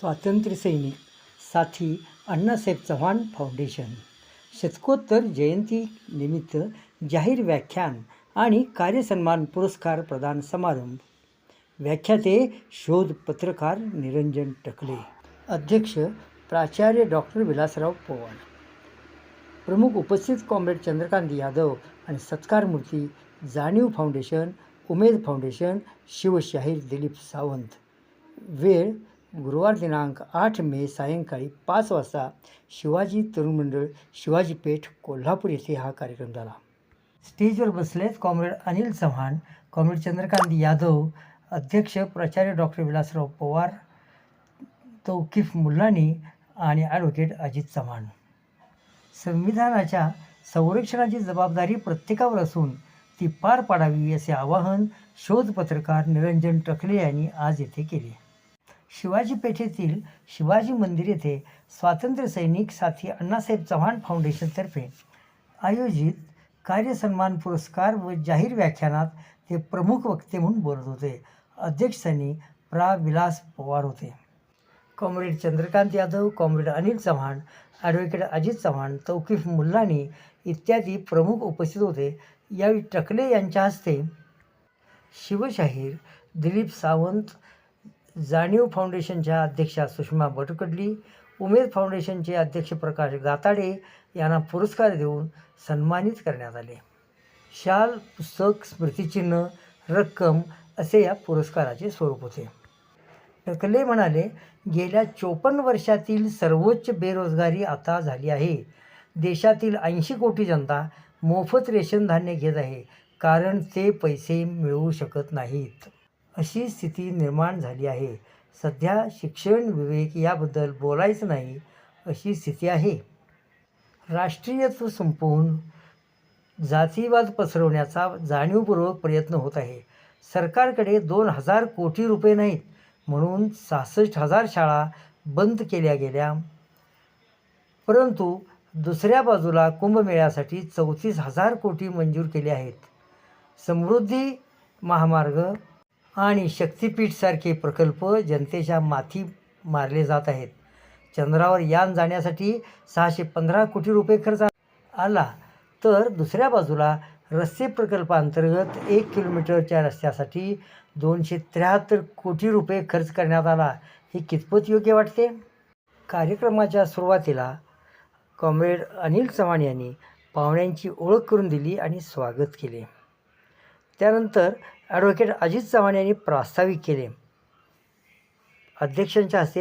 स्वातंत्र्यसैनिक साथी अण्णासाहेब चव्हाण फाउंडेशन. शतकोत्तर जयंतीनिमित्त जाहीर व्याख्यान आणि कार्यसन्मान पुरस्कार प्रदान समारंभ. व्याख्याते शोध पत्रकार निरंजन टकले. अध्यक्ष प्राचार्य डॉक्टर विलासराव पवार. प्रमुख उपस्थित कॉम्रेड चंद्रकांत यादव आणि सत्कारमूर्ती जाणीव फाउंडेशन उमेद फाउंडेशन शिवशाहीर दिलीप सावंत. वेळ गुरुवार दिनांक आठ मे सायंकाळी पाच वाजता शिवाजी तरुण मंडळ शिवाजी पेठ कोल्हापूर येथे हा कार्यक्रम झाला. स्टेजवर बसलेत कॉम्रेड अनिल चव्हाण कॉम्रेड चंद्रकांत यादव अध्यक्ष प्राचार्य डॉक्टर विलासराव पवार तौकीफ मुल्लानी आणि ॲडव्होकेट अजित चव्हाण. संविधानाच्या संरक्षणाची जबाबदारी प्रत्येकावर असून ती पार पाडावी असे आवाहन शोध पत्रकार निरंजन टकले यांनी आज येथे केले. शिवाजी पेठेतील शिवाजी मंदिर येथे स्वातंत्र्य सैनिक साथी अण्णासाहेब चव्हाण फाउंडेशनतर्फे आयोजित कार्यसन्मान पुरस्कार व जाहीर व्याख्यानात ते प्रमुख वक्ते म्हणून बोलत होते. अध्यक्षांनी प्रा. विलास पवार होते. Comrade Chandrakant Yadav comrade Anil Chavan advocate Ajit Chavan Taukif Mullani इत्यादी प्रमुख उपस्थित होते. यावेळी टकले यांच्या हस्ते शिवशाहीर दिलीप सावंत जाणीव फाउंडेशनच्या अध्यक्षा सुषमा बटुकडली उमेद फाउंडेशनचे अध्यक्ष प्रकाश गाताडे यांना पुरस्कार देऊन सन्मानित करण्यात आले. शाल पुस्तक स्मृतिचिन्ह रक्कम असे या पुरस्काराचे स्वरूप होते. टकले म्हणाले गेल्या चोपन्न वर्षातील सर्वोच्च बेरोजगारी आता झाली आहे. देशातील ऐंशी कोटी जनता मोफत रेशन धान्य घेत आहे कारण ते पैसे मिळवू शकत नाहीत. अशी स्थिती निर्माण झाली आहे. सध्या शिक्षण विवेक याबद्दल बोलायचं नाही अशी स्थिती आहे. राष्ट्रीयत्व संपवून जातीवाद पसरवण्याचा जाणीवपूर्वक प्रयत्न होत आहे. सरकारकडे दोन हजार कोटी रुपये नाहीत म्हणून सहासष्ट हजार शाळा बंद केल्या गेल्या. परंतु दुसऱ्या बाजूला कुंभमेळ्यासाठी चौतीस हजार कोटी मंजूर केले आहेत. समृद्धी महामार्ग आणि शक्तिपीठसारखे प्रकल्प जनतेच्या माथी मारले जात आहेत. चंद्रावर यान जाण्यासाठी सहाशे पंधरा कोटी रुपये खर्च आला तर दुसऱ्या बाजूला रस्ते प्रकल्पांतर्गत एक किलोमीटरच्या रस्त्यासाठी दोनशे त्र्याहत्तर कोटी रुपये खर्च करण्यात आला. हे कितपत योग्य वाटते? कार्यक्रमाच्या सुरुवातीला कॉम्रेड अनिल चव्हाण यांनी पाहुण्यांची ओळख करून दिली आणि स्वागत केले. त्यानंतर ॲडव्होकेट अजित चव्हाण यांनी प्रास्ताविक केले. अध्यक्षांच्या हस्ते